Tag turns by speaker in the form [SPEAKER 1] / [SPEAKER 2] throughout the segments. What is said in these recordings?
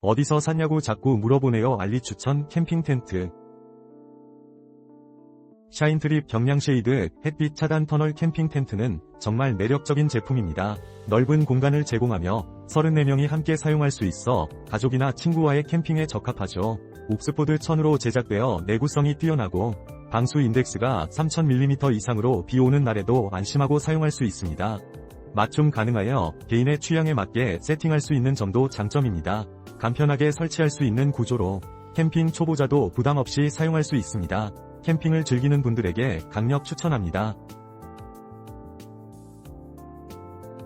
[SPEAKER 1] 어디서 샀냐고 자꾸 물어보네요. 알리 추천 캠핑 텐트. 샤인트립 경량 쉐이드 햇빛 차단 터널 캠핑 텐트는 정말 매력적인 제품입니다. 넓은 공간을 제공하며 34명이 함께 사용할 수 있어 가족이나 친구와의 캠핑에 적합하죠. 옥스포드 천으로 제작되어 내구성이 뛰어나고 방수 인덱스가 3000mm 이상으로 비 오는 날에도 안심하고 사용할 수 있습니다. 맞춤 가능하여 개인의 취향에 맞게 세팅할 수 있는 점도 장점입니다. 간편하게 설치할 수 있는 구조로 캠핑 초보자도 부담 없이 사용할 수 있습니다. 캠핑을 즐기는 분들에게 강력 추천합니다.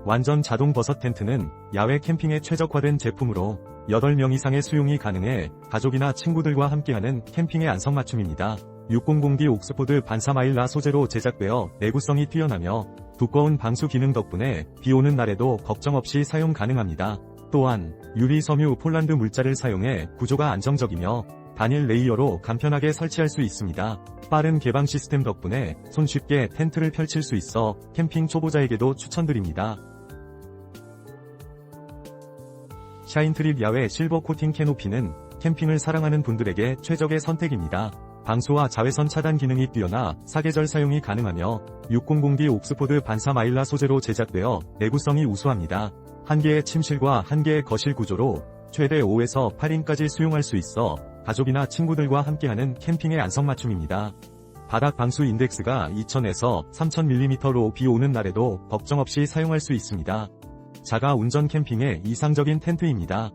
[SPEAKER 1] 완전 자동 버섯 텐트는 야외 캠핑에 최적화된 제품으로 8명 이상의 수용이 가능해 가족이나 친구들과 함께하는 캠핑의 안성맞춤입니다. 600D 옥스포드 반사마일라 소재로 제작되어 내구성이 뛰어나며 두꺼운 방수 기능 덕분에 비 오는 날에도 걱정 없이 사용 가능합니다. 또한 유리 섬유 폴란드 물자를 사용해 구조가 안정적이며 단일 레이어로 간편하게 설치할 수 있습니다. 빠른 개방 시스템 덕분에 손쉽게 텐트를 펼칠 수 있어 캠핑 초보자에게도 추천드립니다. 샤인트립 야외 실버 코팅 캐노피는 캠핑을 사랑하는 분들에게 최적의 선택입니다. 방수와 자외선 차단 기능이 뛰어나 사계절 사용이 가능하며 600D 옥스포드 반사 마일라 소재로 제작되어 내구성이 우수합니다. 한 개의 침실과 한 개의 거실 구조로 최대 5에서 8인까지 수용할 수 있어 가족이나 친구들과 함께하는 캠핑의 안성맞춤입니다. 바닥 방수 인덱스가 2000에서 3000mm로 비 오는 날에도 걱정 없이 사용할 수 있습니다. 자가 운전 캠핑의 이상적인 텐트입니다.